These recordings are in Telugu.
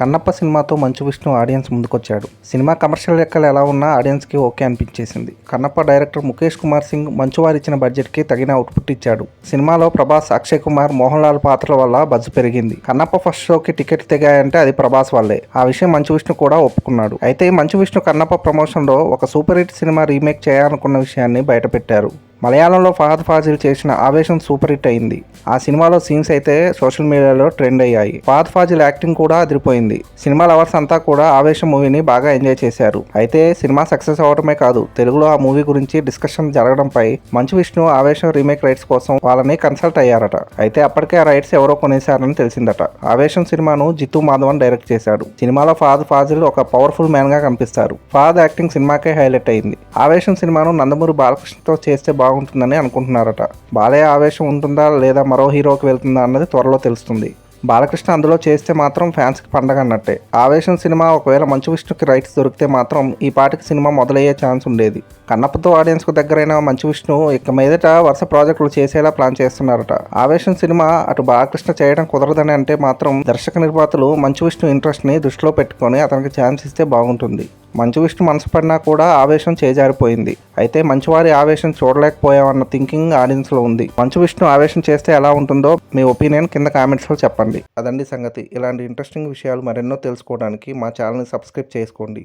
కన్నప్ప సినిమాతో మంచు విష్ణు ఆడియన్స్ ముందుకొచ్చాడు. సినిమా కమర్షియల్ లెక్కలు ఎలా ఉన్నా ఆడియన్స్కి ఓకే అనిపించేసింది. కన్నప్ప డైరెక్టర్ ముఖేష్ కుమార్ సింగ్ మంచు వారు ఇచ్చిన బడ్జెట్కి తగిన అవుట్పుట్ ఇచ్చాడు. సినిమాలో ప్రభాస్ అక్షయ్ కుమార్ మోహన్ లాల్ పాత్రల వల్ల బజ్ పెరిగింది. కన్నప్ప ఫస్ట్ షోకి టికెట్ తెగాయంటే అది ప్రభాస్ వల్లే ఆ విషయం మంచు విష్ణు కూడా ఒప్పుకున్నాడు. అయితే మంచు విష్ణు కన్నప్ప ప్రమోషన్లో ఒక సూపర్ హిట్ సినిమా రీమేక్ చేయాలనుకున్న విషయాన్ని బయటపెట్టారు. మలయాళంలో ఫహద్ ఫాజిల్ చేసిన ఆవేశం సూపర్ హిట్ అయింది. ఆ సినిమాలో సీన్స్ అయితే సోషల్ మీడియాలో ట్రెండ్ అయ్యాయి. ఫహద్ ఫాజిల్ యాక్టింగ్ కూడా అదిరిపోయింది. సినిమా లవర్స్ అంతా కూడా ఆవేశం మూవీని బాగా ఎంజాయ్ చేశారు. అయితే సినిమా సక్సెస్ అవడమే కాదు తెలుగులో ఆ మూవీ గురించి డిస్కషన్ జరగడంపై మంచు విష్ణు ఆవేశం రీమేక్ రైట్స్ కోసం వాళ్ళని కన్సల్ట్ అయ్యారట. అయితే అప్పటికే ఆ రైట్స్ ఎవరో కొనేశారని తెలిసిందట. ఆవేశం సినిమాను జిత్తు మాధవన్ డైరెక్ట్ చేశాడు. సినిమాలో ఫహద్ ఫాజిల్ ఒక పవర్ఫుల్ మ్యాన్గా కనిపిస్తారు. ఫహద్ యాక్టింగ్ సినిమాకే హైలైట్ అయింది. ఆవేశం సినిమాను నందమూరి బాలకృష్ణతో చేస్తే బాగుంటుందని అనుకుంటున్నారట. బాలయ్య ఆవేశం ఉంటుందా లేదా మరో హీరోకి వెళ్తుందా అన్నది త్వరలో తెలుస్తుంది. బాలకృష్ణ అందులో చేస్తే మాత్రం ఫ్యాన్స్కి పండగ అన్నట్టే. ఆవేశం సినిమా ఒకవేళ మంచు విష్ణుకి రైట్స్ దొరికితే మాత్రం ఈ పాటికి సినిమా మొదలయ్యే ఛాన్స్ ఉండేది. కన్నప్పతో ఆడియన్స్కు దగ్గరైన మంచు విష్ణు ఇక మీదట వరుస ప్రాజెక్టులు చేసేలా ప్లాన్ చేస్తున్నారట. ఆవేశం సినిమా అటు బాలకృష్ణ చేయడం కుదరదని అంటే మాత్రం దర్శక నిర్మాతలు మంచు విష్ణు ఇంట్రెస్ట్ని దృష్టిలో పెట్టుకొని అతనికి ఛాన్స్ ఇస్తే బాగుంటుంది. మంచు విష్ణు మనసు పడినా కూడా ఆవేశం చేజారిపోయింది. అయితే మంచివారి ఆవేశం చూడలేకపోయామన్న థింకింగ్ ఆడియన్స్లో ఉంది. మంచు విష్ణు ఆవేశం చేస్తే ఎలా ఉంటుందో మీ ఒపీనియన్ కింద కామెంట్స్లో చెప్పండి. అదండి సంగతి. ఇలాంటి ఇంట్రెస్టింగ్ విషయాలు మరెన్నో తెలుసుకోవడానికి మా ఛానల్ని సబ్స్క్రైబ్ చేసుకోండి.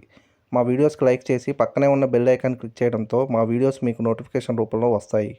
మా వీడియోస్కి లైక్ చేసి పక్కనే ఉన్న బెల్ ఐకాన్ క్లిక్ చేయడంతో మా వీడియోస్ మీకు నోటిఫికేషన్ రూపంలో వస్తాయి.